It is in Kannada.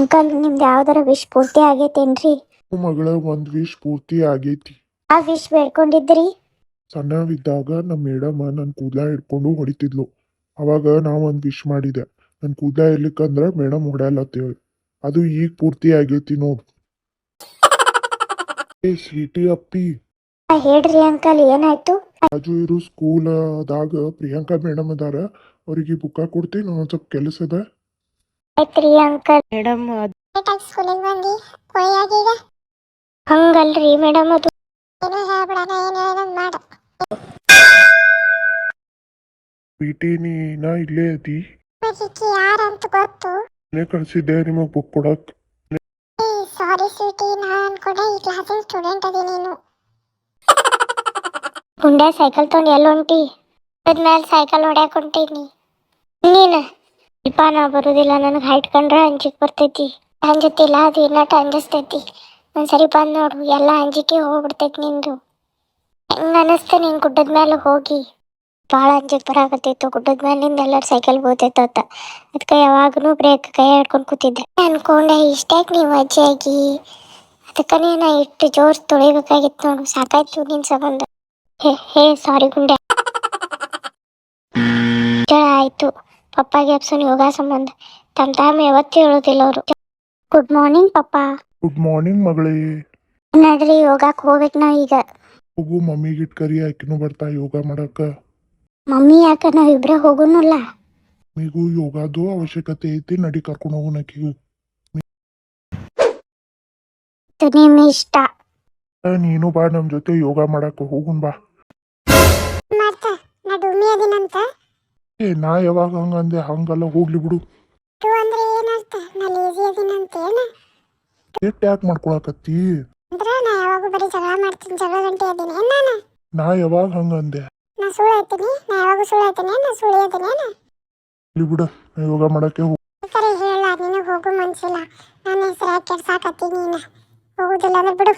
ಅಂಕಲ್ ನಿಮ್ದು ಯಾವ್ದಾರ ವಿಶ್ ಪೂರ್ತಿ ಆಗೈತೇನ್ರಿ? ಮಗಳ ಒಂದ್ ವಿಶ್ ಪೂರ್ತಿ ಆಗೈತಿ. ಆ ವಿಶ್ ಬೇಡ್ಕೊಂಡಿದ್ರಿ ಸಣ್ಣವಿದ್ದಾಗ ನಮ್ಮ ಮೇಡಮ್ ನನ್ನ ಕೂದಲ ಹಿಡ್ಕೊಂಡು ಹೊಡಿತಿದ್ಲು. ಅವಾಗ ನಾ ಒಂದ್ ವಿಶ್ ಮಾಡಿದೆ. ನನ್ ಕೂದಲ ಇರ್ಲಿಕ್ಕಂದ್ರ ಮೇಡಮ್ ಹೊಡ್ಯಾಲತ್ತೇಳಿ ಅದು ಈಗ ಪೂರ್ತಿ ಆಗೈತಿ ನೋಡ್. ಏ ಸ್ವೀಟಿ ಅಪ್ಪಿ. ಆ, ಹೇಳ್ರಿ ಅಂಕಲ್ ಏನಾಯ್ತು? ರಾಜು ಇರು ಸ್ಕೂಲ್ದಾಗ ಪ್ರಿಯಾಂಕಾ ಮೇಡಮ್ ಅದಾರ. ಅವ್ರಿಗೆ ಬುಕ್ಕ ಕೊಡ್ತೀನಿ ಒಂದ್ ಸ್ವಲ್ಪ ಕೆಲಸ ಅದ ಆಯ್ತ್ರಿ ಅಂಕಲ್. ಮೇಡಮ್ ಸ್ಕೂಲಿಗೆ ಬಂದಿ ಕೊಯ್ಯಾಗೀಗ ಹಂಗಲ್ರಿ ಮೇಡಮ್ ಅದು. ಏನು ಹೇಳ್ಬಿಡಣ ಏನು ಏನೊಂದು ಮಾಡು. ಸ್ವೀಟಿ ನೀ ನಾ ಇಲ್ಲೇ ಐತಿ ಈಕಿ ಯಾರಂತ ಗೊತ್ತು? ಇಲ್ಲೇ ಕಳ್ಸಿದ್ದೆ ನಿಮಗ್ ಬುಕ್ ಕೊಡಕ್. ಸಾರಿ ಸ್ವೀಟಿ ನಾನು ಅನ್ಕೊಂಡೆ ಈ ಕ್ಲಾಸಿನ ಸ್ಟೂಡೆಂಟ್ ಅದಿ ನೀನು. ಗುಂಡೆ ಸೈಕಲ್ ತೊಗೊಂಡು ಎಲ್ಲಿ ಹೊಂಟಿ? ಮೇಲೆ ಸೈಕಲ್ ಹೊಡ್ಯಾಕ ಹೊಂಟೀನಿ ನೀನು? ಸ್ವಲ್ಪ ನಾ ಬರುದಿಲ್ಲ. ನನಗೆ ಹೈಟ್ ಕಂಡ್ರೆ ಅಂಜಿಕೆ ಬರ್ತೈತಿ. ಅಂಜತಿಲ್ಲ ಅದು ಇನ್ನಟ ಅಂಜಿಸ್ತೈತಿ ಒಂದ್ಸರಿ ಬಂದು ನೋಡು, ಎಲ್ಲ ಅಂಜಿಕೆ ಹೋಗ್ಬಿಡ್ತೈತಿ ನಿಂದು. ಹೆಂಗ ಅನಿಸ್ತ ನೀನು ಗುಡ್ಡದ ಮೇಲೆ ಹೋಗಿ? ಭಾಳ ಅಂಜಿಕೆ ಬರಾಕತ್ತೈತು. ಗುಡ್ಡದ ಮೇಲಿಂದ ಎಲ್ಲರೂ ಸೈಕಲ್ ಬೋತೈತ ಅದಕ್ಕೆ ಯಾವಾಗೂ ಬ್ರೇಕ್ ಕೈ ಹಿಡ್ಕೊಂಡು ಕೂತಿದ್ದೆ. ಅನ್ಕೊಂಡೆ ಇಷ್ಟಾಕ್ ನೀವು ಅಜ್ಜಿಯಾಗಿ ಅದಕ್ಕೆ ನಾ ಇಟ್ಟು ಜೋರ್ ತೊಳಿಬೇಕಾಗಿತ್ತು ನೋಡು. ಸಾಕಾಯ್ತು ನಿನ್ ಸಂಬಂಧ. ಹೇ ಹೇ ಸಾರಿ ಗುಂಡೆ ಆಯ್ತು. ಪಪ್ಪಾಗೆ ಗ್ಯಾಪ್ಸನ್ ಯೋಗ ಸಂಬಂಧ. ತಮ್ಮ ಟೈಮ್ ಯಾವತ್ತೂ ಹೇಳೋದಿಲ್ಲ ಅವರು. ಗುಡ್ ಮಾರ್ನಿಂಗ್ ಪಪ್ಪ. ಗುಡ್ ಮಾರ್ನಿಂಗ್ ಮಗಳೇ. ನಡ್ರಿ ಯೋಗಕ್ಕೆ ಹೋಗ್ಬೇಕು ನಾ ಈಗ. ಹೋಗು ಮಮ್ಮಿಗೆ ಇಟ್ ಕರಿ ಆಕಿನೂ ಬರ್ತಾ ಯೋಗ ಮಾಡಕ್ಕ ಮಮ್ಮಿ ಯಾಕ ನಾವ್ ಇಬ್ರೇ ಹೋಗುನಲ್ಲ. ಮಮ್ಮಿಗೂ ಯೋಗದು ಅವಶ್ಯಕತೆ ಐತಿ ನಡಿ ಕರ್ಕೊಂಡು ಹೋಗೋಣ ನಕಿಗೂ ನಿಮ್ ಇಷ್ಟ. ಆ, ನೀನು ಬಾ ನಮ್ ಜೊತೆ ಯೋಗ ಮಾಡಕ್ಕ ಹೋಗುನ್ ಬಾ. ಮತ್ತ ನಾ ಡುಮ್ಮಿ ಅದಿನಂತ ಏ ನಾ ಯಾವಾಗ ಹಂಗಂದೆ ಹಂಗಲ್ಲ ಹೋಗ್ಲಿ ಬಿಡು. ಅಂದ್ರೆ ಏನರ್ಥ? ನಾ ಲೇಜಿ ಅದಿನಂತ ಏನ? ಕೆಟ್ಟ ಯಾಕೆ ಮಾಡ್ಕೊಳಕತ್ತಿ? ಅಂದ್ರೆ ನಾ ಯಾವಾಗ ಬರೀ ಜಗಳ ಮಾಡ್ತೀನಿ ಜಗಳ ಗಂಟೆ ಅದೀನಿ. ಏನ್ ನಾನು? ನಾ ಯಾವಾಗ ಹಂಗಂದೆ ನಾ ಸುಳ್ಳು ಹೇಳ್ತೀನಿ. ನಾ ಯಾವಾಗ ಸುಳ್ಳು ಹೇಳ್ತೀನಿ. ನಾ ಸುಳ್ಳು ಹೇಳ್ತೀನಿ? ಏನ? ಇಲ್ಲಿ ಬಿಡು. ನಾ ಯೋಗ ಮಾಡಕ್ಕೆ ಹೋಗ್ ಕರೆ ಹೇಳ ನಿನಗೆ ಹೋಗು ಮನ್ಸಿಲ್ಲ. ನನ್ನ ಹೆಸರು ಕೆಡ್ಸಾಕತ್ತಿ ನೀನು? ಹೋಗುದಿಲ್ಲ ಅಂದ್ರೆ ಬಿಡು.